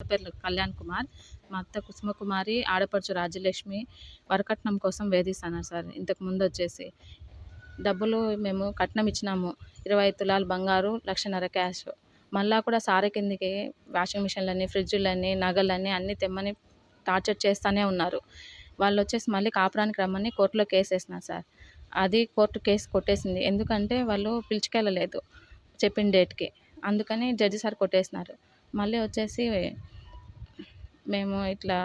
పేరు కళ్యాణ్ కుమార్. మా అత్త కుసుమకుమారి ఆడపడుచు రాజ్యలక్ష్మి వరకట్నం కోసం వేధిస్తున్నారు సార్ ఇంతకు ముందు వచ్చేసి. డబ్బులు మేము కట్నం ఇచ్చినాము ఇరవై తులాలు బంగారు లక్షన్నర క్యాష్. మళ్ళా కూడా సారె కిందికి వాషింగ్ మిషన్లని ఫ్రిడ్జులని నగలని అన్నీ తెమ్మని టార్చర్ చేస్తూనే ఉన్నారు. వాళ్ళు వచ్చేసి మళ్ళీ కాపురానికి రమ్మని కోర్టులో కేసు వేసినారు సార్. అది కోర్టు కేసు కొట్టేసింది. ఎందుకంటే వాళ్ళు పిలుచుకెళ్ళలేదు చెప్పిన డేట్కి. అందుకని జడ్జి సార్ కొట్టేసినారు. మళ్ళీ వచ్చేసి మేము ఇట్లా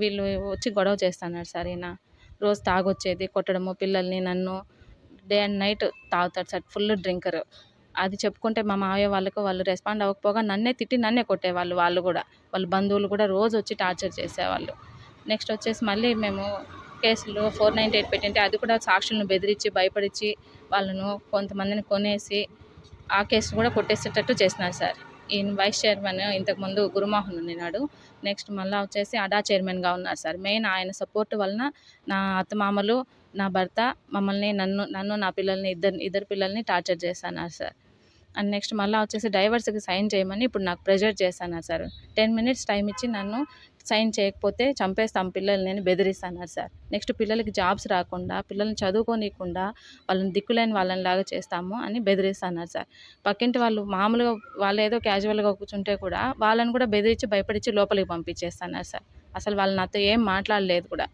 వీళ్ళు వచ్చి గొడవ చేస్తున్నారు సార్ ఈయన. రోజు తాగొచ్చేది కొట్టడము పిల్లల్ని నన్ను డే అండ్ నైట్ తాగుతాడు సార్ ఫుల్ డ్రింకర్. అది చెప్పుకుంటే మా మావయ్య వాళ్ళకు వాళ్ళు రెస్పాండ్ అవ్వకపోగా నన్నే తిట్టి నన్నే కొట్టేవాళ్ళు వాళ్ళు కూడా. వాళ్ళ బంధువులు కూడా రోజు వచ్చి టార్చర్ చేసేవాళ్ళు. నెక్స్ట్ వచ్చేసి మళ్ళీ మేము కేసులు ఫోర్ నైంటీ ఎయిట్ పెట్టింటే అది కూడా సాక్షులను బెదిరించి భయపడిచి వాళ్ళను కొంతమందిని కొనేసి ఆ కేసు కూడా కొట్టేసేటట్టు చేసినారు సార్. ఈయన వైస్ చైర్మన్ ఇంతకుముందు గురుమోహన్ ఉన్నాడు. నెక్స్ట్ మళ్ళీ వచ్చేసి అడా చైర్మన్గా ఉన్నారు సార్. మెయిన్ ఆయన సపోర్ట్ వలన నా అత్తమామలు నా భర్త మమ్మల్ని నన్ను నన్ను నా పిల్లల్ని ఇద్దరు ఇద్దరు పిల్లల్ని టార్చర్ చేస్తున్నారు సార్. అండ్ నెక్స్ట్ మళ్ళీ వచ్చేసి డైవర్స్కి సైన్ చేయమని ఇప్పుడు నాకు ప్రెజర్ చేస్తున్నారు సార్. టెన్ మినిట్స్ టైం ఇచ్చి నన్ను సైన్ చేయకపోతే చంపేస్తాం పిల్లల్ని నేను బెదిరిస్తాను సార్. నెక్స్ట్ పిల్లలకి జాబ్స్ రాకుండా పిల్లల్ని చదువుకోనీయకుండా వాళ్ళని దిక్కులేని వాళ్ళని లాగా చేస్తాము అని బెదిరిస్తున్నారు సార్. పక్కింటి వాళ్ళు మామూలుగా వాళ్ళు ఏదో క్యాజువల్గా కూర్చుంటే కూడా వాళ్ళని కూడా బెదిరించి భయపడించి లోపలికి పంపించేస్తున్నారు సార్. అసలు వాళ్ళు నాతో ఏం మాట్లాడలేదు కూడా.